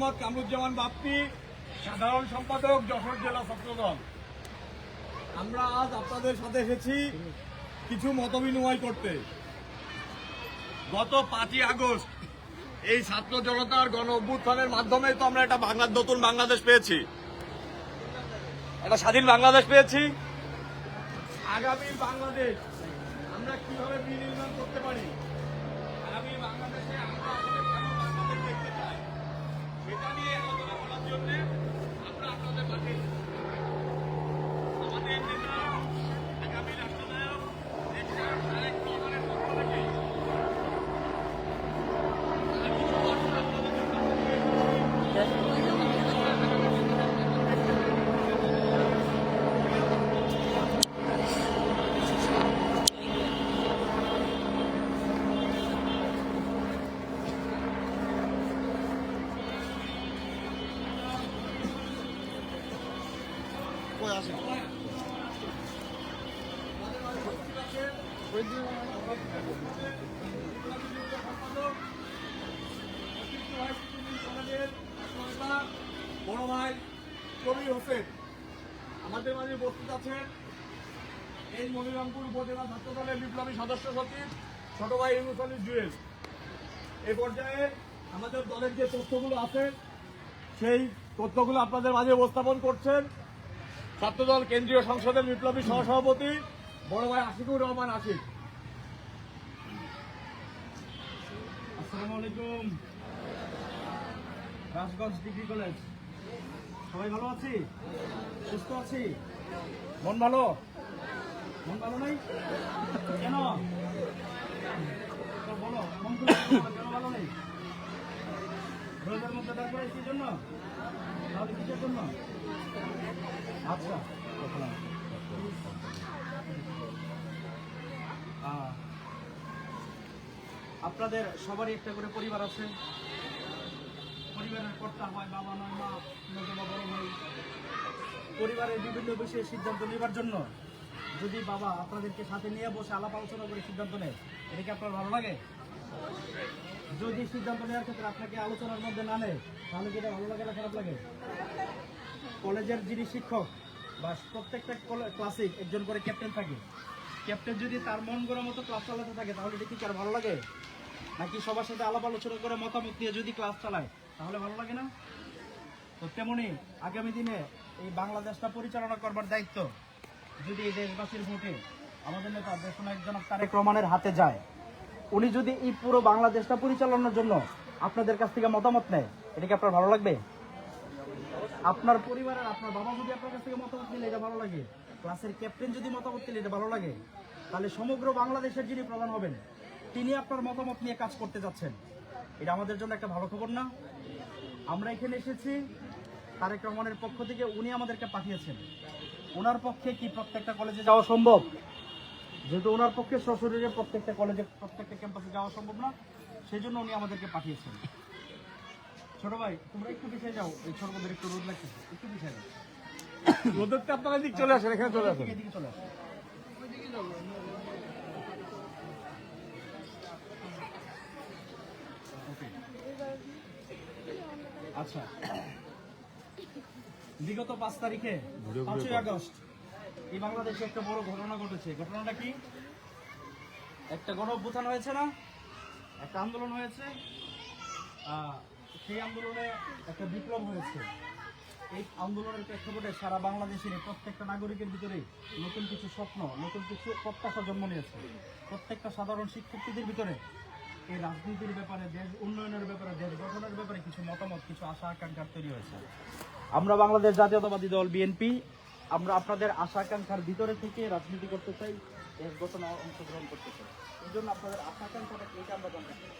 মোহাম্মদ কামরুজ্জামান বাপ্পি, সাধারণ সম্পাদক, যশোর জেলা ছাত্রদল। আমরা আজ আপনাদের সাথে এসেছি কিছু মত বিনিময় করতে। গত পাঁচই আগস্ট এই ছাত্র জনতার গণ অভ্যুত্থানের মাধ্যমে তো আমরা একটা বাংলার নতুন বাংলাদেশ পেয়েছি। একটা স্বাধীন বাংলাদেশ পেয়েছি। আগামী বাংলাদেশ আমরা কীভাবে বিনির্মাণ করতে পারি? Camilo! মাঝে উপস্থিত আছেন। এই মনিরামপুর উপজেলা ছাত্র দলের বিপ্লবী সদস্য সচিব, ছোট ভাই ইউনুস জুয়েল। এই পর্যায়ে আমাদের দলের যে তথ্যগুলো আছে, সেই তথ্যগুলো আপনাদের মাঝে উপস্থাপন করছেন ছাত্রদল কেন্দ্রীয় সংসদের বিপ্লবী সহসভাপতি বড় ভাই আশিকুর রহমান আশিক। আসসালামু আলাইকুম রাজগঞ্জ ডিগ্রি কলেজ। সবাই ভালো আছি? সুস্থ আছি? মন ভালো? মন ভালো নাই? কেন? বলো, মন নেই? মধ্যে জন্য? আচ্ছা আপনাদের সবারই একটা করে পরিবার আছে। পরিবারের কর্তা হয়, বাবা নয়, মা বড় ভাই। পরিবারের বিভিন্ন বিষয়ে সিদ্ধান্ত নেবার জন্য যদি বাবা আপনাদেরকে সাথে নিয়ে বসে আলাপ আলোচনা করে সিদ্ধান্ত নেয়, এটা কি আপনার ভালো লাগে? যদি সিদ্ধান্ত নেওয়ার ক্ষেত্রে আপনাকে আলোচনার মধ্যে না নেয়, তাহলে কি এটা ভালো লাগে না খারাপ লাগে? কলেজের যিনি শিক্ষক বা প্রত্যেকটা কলে- ক্লাসে একজন করে ক্যাপ্টেন থাকে। ক্যাপ্টেন যদি তার মন গড়া মতো ক্লাস চালাতে থাকে, তাহলে এটা কি আর ভালো লাগে? নাকি সবার সাথে আলাপ আলোচনা করে মতামত নিয়ে যদি ক্লাস চালায়, তাহলে ভালো লাগে না? তো তেমনি আগামী দিনে এই বাংলাদেশটা পরিচালনা করবার দায়িত্ব যদি এই দেশবাসীর ভোটে আমাদের নেতা দেশনায়ক জনক তারেক রহমানের হাতে যায়, উনি যদি এই পুরো বাংলাদেশটা পরিচালনার জন্য আপনাদের কাছ থেকে মতামত নেয়, এটা কি আপনার ভালো লাগবে? আপনার পরিবারের আপনার বাবা যদি আপনার কাছ থেকে মতামত নিলে এটা ভালো লাগে, ক্লাসের ক্যাপ্টেন যদি মতামত নিলে এটা ভালো লাগে, তাহলে সমগ্র বাংলাদেশের যিনি প্রধান হবেন, তিনি আপনার মতামত নিয়ে কাজ করতে যাচ্ছেন। এটা আমাদের জন্য একটা ভালো খবর না। আমরা এখানে এসেছি তারেক রহমানের পক্ষ থেকে উনি আমাদেরকে পাঠিয়েছেন। ওনার পক্ষে কি প্রত্যেকটা কলেজে যাওয়া সম্ভব? যেহেতু ওনার পক্ষে সশরীরে প্রত্যেকটা কলেজে প্রত্যেকটা ক্যাম্পাসে যাওয়া সম্ভব না সেই জন্য উনি আমাদেরকে পাঠিয়েছেন। ছোট ভাই তোমরা একটু পিছিয়ে যাও। এই ছোটদের একটু রোদ লাগতেছে একটু পিছিয়ে যাও। রোদের তো আপনারা দিক চলে আসেন এখানে চলে আসেন। এদিকে চলে আসো Okay. আচ্ছা। বিগত পাঁচ তারিখে পাঁচই আগস্ট এই বাংলাদেশে একটা বড় ঘটনা ঘটেছে। ঘটনাটা কি? একটা গণ অভ্যুত্থান হয়েছে না? একটা আন্দোলন হয়েছে। সেই আন্দোলনে একটা বিপ্লব হয়েছে। এই আন্দোলনের প্রেক্ষাপটে সারা বাংলাদেশের প্রত্যেকটা নাগরিকের ভিতরে নতুন কিছু স্বপ্ন নতুন কিছু প্রত্যাশা জন্ম নিয়েছে। প্রত্যেকটা সাধারণ শিক্ষার্থীদের ভিতরে এই রাজনীতির ব্যাপারে দেশ উন্নয়নের ব্যাপারে দেশ গঠনের ব্যাপারে কিছু মতামত কিছু আশা আকাঙ্ক্ষার তৈরি হয়েছে। আমরা বাংলাদেশ জাতীয়তাবাদী দল বিএনপি, আমরা আপনাদের আশা আকাঙ্ক্ষার ভিতরে থেকে রাজনীতি করতে চাই, দেশ গঠনে অংশগ্রহণ করতে চাই এই জন্য আপনাদের আশা আকাঙ্ক্ষাটা এটা আমরা জানতে চাই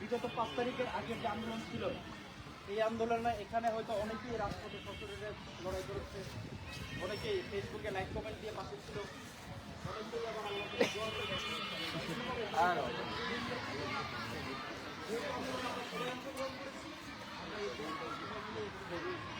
বিগত পাঁচ তারিখের আগের যে আন্দোলন ছিল, এই আন্দোলনে এখানে হয়তো অনেকেই রাজপথে সশরীরে লড়াই করেছে, অনেকেই ফেসবুকে লাইক কমেন্ট দিয়ে পাশে ছিল। আর আমার বাবা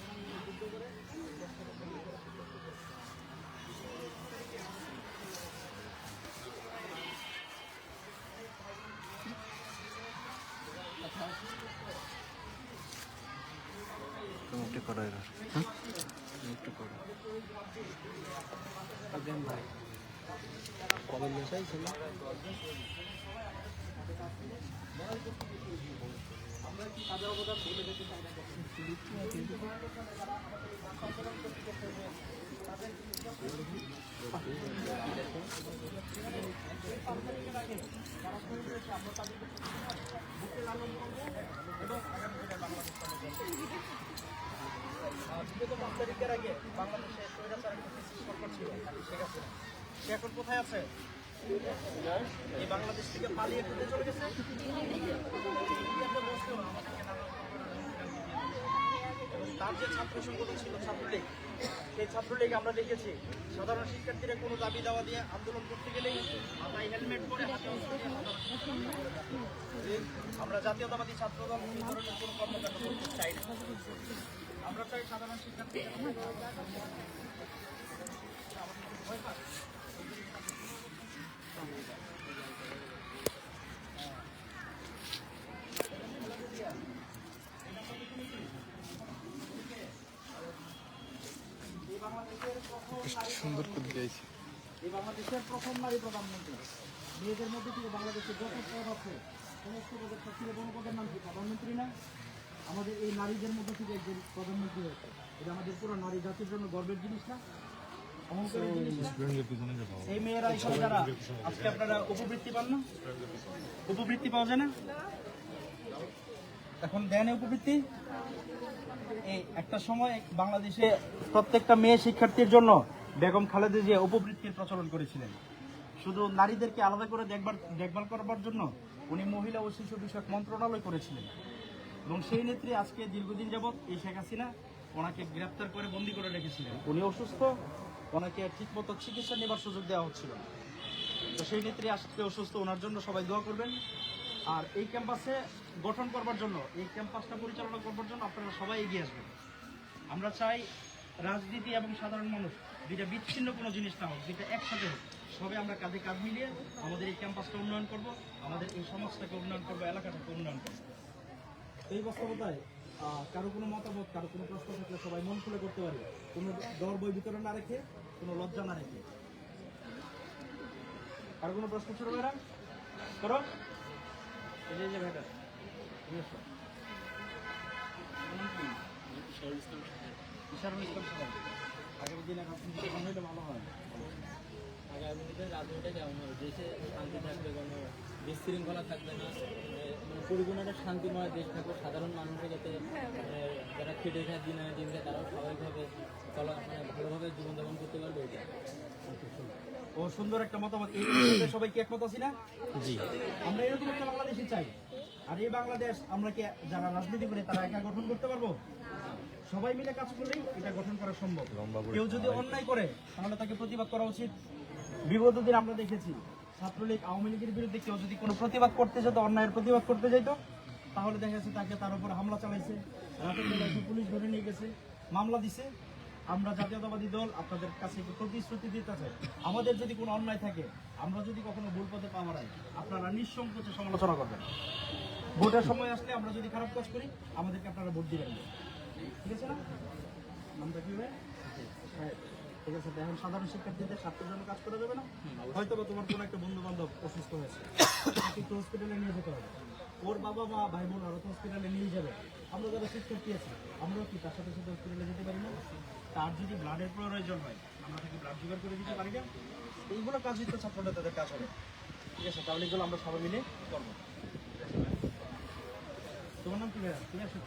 করো এবার একটু করো কবে নেশাই ছিল বিগত পাঁচ আগে বাংলাদেশে ছিল। শেখ হাসিনা সে এখন কোথায় আছে? এই বাংলাদেশ থেকে পালিয়ে কোথায় চলে গেছে? তার যে ছাত্র সংগঠন ছিল ছাত্রলীগ, সেই ছাত্রলীগ আমরা দেখেছি। সাধারণ শিক্ষার্থীরা কোনো দাবি দাওয়া দিয়ে আন্দোলন করতে গেলেই মাথায় হেলমেট পরে। আমরা জাতীয়তাবাদী ছাত্রদল এই ধরনের কোনো কর্মকাণ্ড করতে চাই না। আমরা চাই সাধারণ শিক্ষার্থী সুন্দর করে দিয়েছি। এই বাংলাদেশের প্রথম নারী প্রধানমন্ত্রী। মেয়েদের মধ্যে থেকে বাংলাদেশের যত পদ সমস্ত পদের সবথেকে বড় পদের নাম কি প্রধানমন্ত্রী না। আমাদের এই নারীদের মধ্যে থেকে একজন প্রধানমন্ত্রী হয়েছে। এটা আমাদের পুরো নারী জাতির জন্য গর্বের জিনিস না? এই মেয়েরা এসব যারা আজকে আপনারা উপবৃত্তি পান না? উপবৃত্তি পাওয়া যায় না? এখন দেন উপবৃত্তি। এই একটা সময় বাংলাদেশে প্রত্যেকটা মেয়ে শিক্ষার্থীর জন্য বেগম খালেদা জিয়া উপবৃত্তির প্রচলন করেছিলেন। শুধু নারীদেরকে আলাদা করে দেখবার দেখভাল করবার জন্য উনি মহিলা ও শিশু বিষয়ক মন্ত্রণালয় করেছিলেন। এবং সেই নেত্রী আজকে দীর্ঘদিন যাবৎ এই শেখ হাসিনা ওনাকে গ্রেপ্তার করে বন্দি করে রেখেছিলেন। উনি অসুস্থ, ওনাকে ঠিকমতো চিকিৎসা নেবার সুযোগ দেওয়া হচ্ছিল। তো সেই নেত্রী আজকে অসুস্থ, ওনার জন্য সবাই দোয়া করবেন। আর এই ক্যাম্পাসে গঠন করবার জন্য, এই ক্যাম্পাসটা পরিচালনা করবার জন্য আপনারা সবাই এগিয়ে আসবেন। আমরা চাই রাজনীতি এবং সাধারণ মানুষ দুইটা বিচ্ছিন্ন কোনো জিনিস না হোক, দুইটা একসাথে হোক। সবে আমরা কাঁধে কাঁধ মিলিয়ে আমাদের এই ক্যাম্পাসটা উন্নয়ন করব, আমাদের এই সমাজটাকে উন্নয়ন করব, এলাকাটাকে উন্নয়ন করব। এই বাস্তবতায় কারও কোনো মতামত, কারও কোনো প্রশ্ন থাকলে সবাই মন খুলে করতে পারে। কোনো দর বই ভিতরে না রেখে, কোনো লজ্জা না রেখে। আর কোনো প্রশ্ন ছিল ম্যাডাম করো। যে আগামী ভালো হয়। আগামী দিনে রাজনীতিটা কেমন দেশে শান্তি থাকবে কোনো বিশৃঙ্খলা থাকবে না। মানে পরিপূর্ণ একটা শান্তিময় দেশ থাকবে। সাধারণ মানুষের যাতে যারা খেটে খায় দিন আনে দিন খায় তারাও স্বাভাবিকভাবে চলা মানে ভালোভাবে জীবনযাপন করতে পারবে এটা। ও সুন্দর একটা মতামত। সবাই কি একমত আছি না? জি। আমরা এরকম একটা বাংলাদেশই চাই। আর এই বাংলাদেশ আমরা কি যারা রাজনীতি করি তারা একা গঠন করতে পারব? সবাই মিলে কাজ করলেই এটা গঠন করা সম্ভব। কেউ যদি অন্যায় করে তাহলে তাকে প্রতিবাদ করা উচিত। বিগত দিন আমরা দেখেছি ছাত্রলীগ আওয়ামী লীগের বিরুদ্ধে কেউ যদি কোনো প্রতিবাদ করতে যেত, অন্যায়ের প্রতিবাদ করতে যেত, তাহলে দেখা যাচ্ছে তাকে তার উপর হামলা চালাইছে। পুলিশ ধরে নিয়ে গেছে, মামলা দিছে। আমরা জাতীয়তাবাদী দল আপনাদের কাছে একটি প্রতিশ্রুতি দিতে চাই। আমাদের যদি কোনো অন্যায় থাকে, আমরা যদি কখনো ভুল পথে পা বাড়াই, আপনারা নিঃসংকোচে সমালোচনা করবেন। ভোটের সময় আসলে আমরা যদি খারাপ কাজ করি, আমাদেরকে আপনারা ভোট দিবেন ঠিক আছে না? নামটা কি ঠিক আছে তো এখন সাধারণ শিক্ষার্থীদের স্বার্থের জন্য কাজ করা যাবে না। হয়তো বা তোমার কোনো একটা বন্ধু বান্ধব অসুস্থ হয়েছে। তাকে একটু হসপিটালে নিয়ে যেতে হবে। ওর বাবা মা ভাই বোন আরও তো হসপিটালে নিয়ে যাবে। আমরা যারা শিক্ষার্থী আছি আমরাও কি তার সাথে সাথে হসপিটালে যেতে পারি না? তার যদি ব্লাডের প্রয়োজন হয় আমরা তাকে ব্লাড জোগাড় করে দিতে পারি না। এইগুলো কাজই তো ছাত্র নেতাদের কাজ হবে। ঠিক আছে তাহলে এগুলো আমরা সবাই মিলে করব। তোমার নাম কি ভাইয়া? তুমি আসো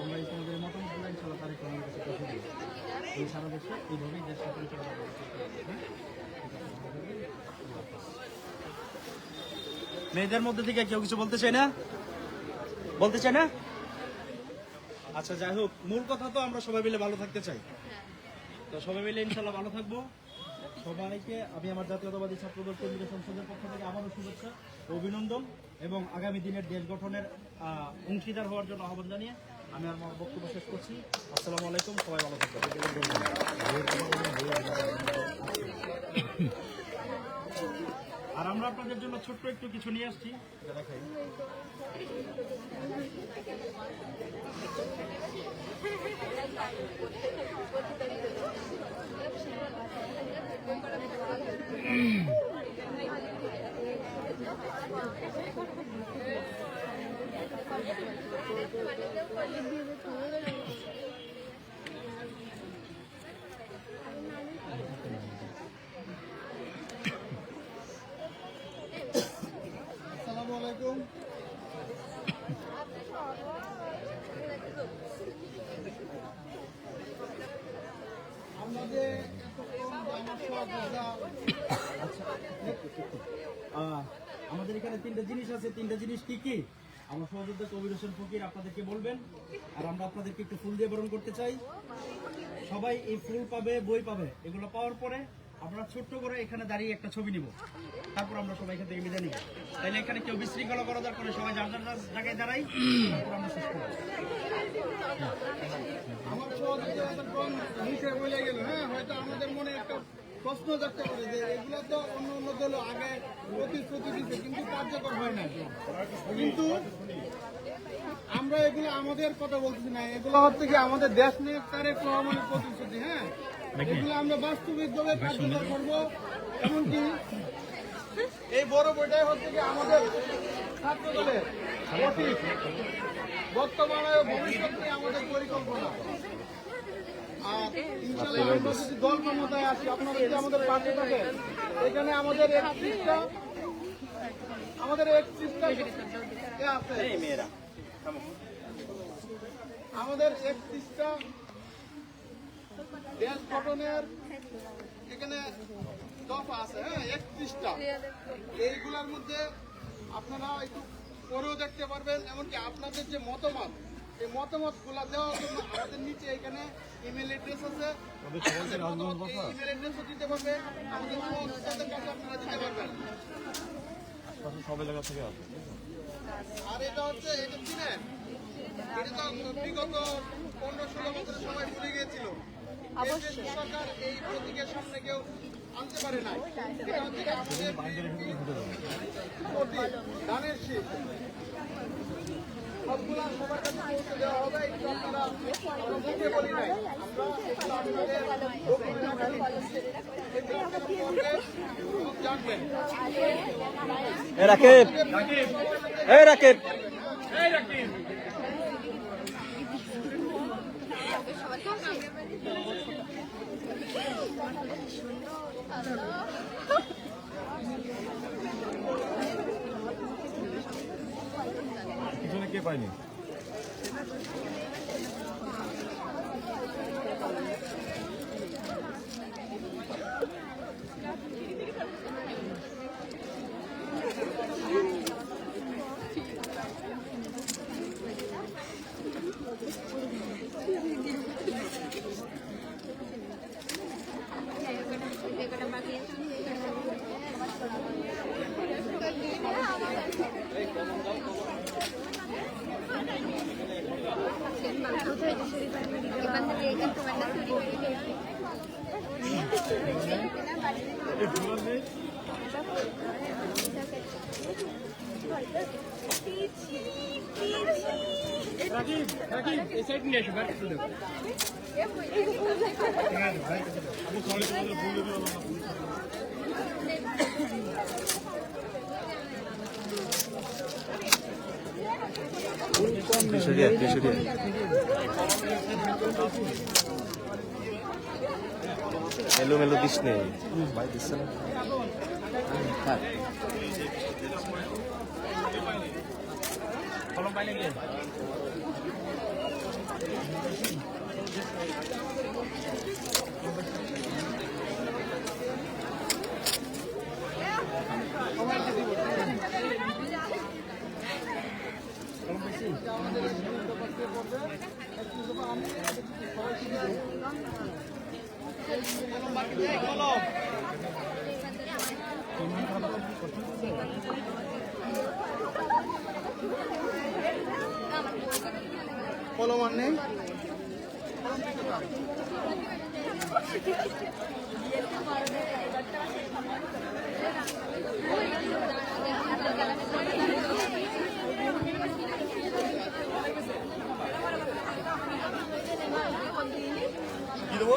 আমরা এই তারিখ কাছে পৌঁছে দিবে। এই সারা দেশে এইভাবেই দেশটা পরিচালনা করবে মেয়েদের মধ্যে থেকে কেউ কিছু বলতে চায় না? বলতে চায় না? আচ্ছা যাই হোক, মূল কথা তো আমরা সবাই মিলে ভালো থাকতে চাই। তো সবাই মিলে ইনশাল্লাহ ভালো থাকব। সবাইকে আমি আমার জাতীয়তাবাদী ছাত্রদল কেন্দ্রীয় সংসদের পক্ষ থেকে আবারও শুভেচ্ছা অভিনন্দন এবং আগামী দিনের দেশ গঠনের অংশীদার হওয়ার জন্য আহ্বান জানিয়ে আমি আমার বক্তব্য শেষ করছি। আসসালামু আলাইকুম, সবাই ভালো থাকবেন। আর আমরা আপনাদের জন্য ছোট্ট একটু কিছু নিয়ে আসছি। এটা দেখাই আলাইকুম আমরা যে আমার সহযোদ্ধা আহ, আমাদের এখানে তিনটা জিনিস আছে, তিনটা জিনিস কি কি? আমার সহযোদ্ধা কবির হোসেন ফকির আপনাদেরকে বলবেন, আর আমরা আপনাদেরকে একটু ফুল দিয়ে বরণ করতে চাই। সবাই এই ফুল পাবে, বই পাবে, এগুলো পাওয়ার পরে আমরা ছোট্ট করে এখানে দাঁড়িয়ে একটা ছবি নিব। তারপর আমরা সবাই এখান থেকে বিদায় নিব। তাইলে এখানে কেউ বিশৃঙ্খলা করা দরকার সবাই যার যার জায়গায় দাঁড়াই, তারপর আমরা শেষ করব। আমার সহযোগিতা হ্যাঁ হয়তো আমাদের মনে একটা প্রশ্ন থাকতে পারে যে এগুলো তো অন্য অন্য দল আগে প্রতিশ্রুতি দিচ্ছে কিন্তু কার্যকর হয় না কিন্তু আমরা এগুলো আমাদের কথা বলতেছি না এগুলো হচ্ছে কি আমাদের দেশ নেতারের প্রমাণের প্রতিশ্রুতি হ্যাঁ? এগুলো আমরা বাস্তবিক বাস্তবিকভাবে কার্যকর করব এমনকি এই বড় বইটাই হচ্ছে কি আমাদের ছাত্র দলের বর্তমানে ভবিষ্যৎ নিয়ে আমাদের পরিকল্পনা। ইনশাল্লাহ আমরা যদি দল ক্ষমতায় আসি আপনারা যদি আমাদের পাশে থাকেন এখানে আমাদের একত্রিশটা আমাদের একত্রিশটা আছে। আমাদের একত্রিশটা দেশ গঠনের এখানে দফা আছে হ্যাঁ একত্রিশটা। এইগুলোর মধ্যে আপনারা একটু পরেও দেখতে পারবেন এমনকি আপনাদের যে মতামত এই মতামতগুলা দেওয়ার জন্য আমাদের নিচে এখানে ইমেল অ্যাড্রেস আছে। ইমেল অ্যাড্রেসও দিতে পারবে আমাদের কাছে আপনারা দিতে পারবেন। আর এটা হচ্ছে এটা চিনেন এটা তো বিগত পনেরো ষোলো বছরের সময় ভুলে গিয়েছিল। এই সরকার এই প্রতীকের সামনে কেউ আনতে পারে নাই। এটা হচ্ছে আমাদের প্রতীক, ধানের শীষ সবগুলা সবার কাছে পৌঁছে দেওয়া হবে এই আপনারা আমরা মুখে বলি নাই আমরা এগুলো আপনাদের এগুলো আপনারা পড়বেন এবং জানবেন এ রাকিব এই রাকিব পিছনে কে কিশোরিয়া মেলো দিস নেই কলম পাইলে গিয়ে Thank you. আর নেই। কি দেবো?